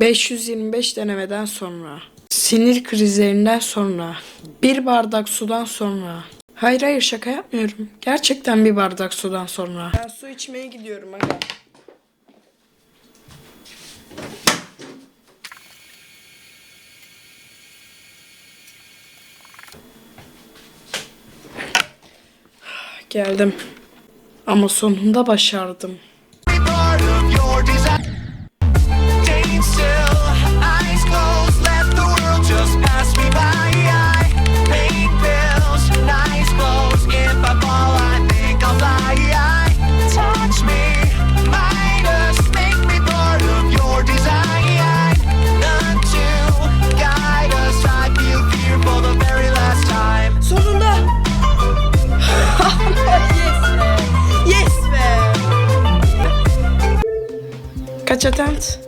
525 denemeden sonra. Sinir krizlerinden sonra. Bir bardak sudan sonra. Hayır hayır şaka yapmıyorum. Gerçekten bir bardak sudan sonra. Ben su içmeye gidiyorum aga. Geldim. Ama sonunda başardım. Kaç atent?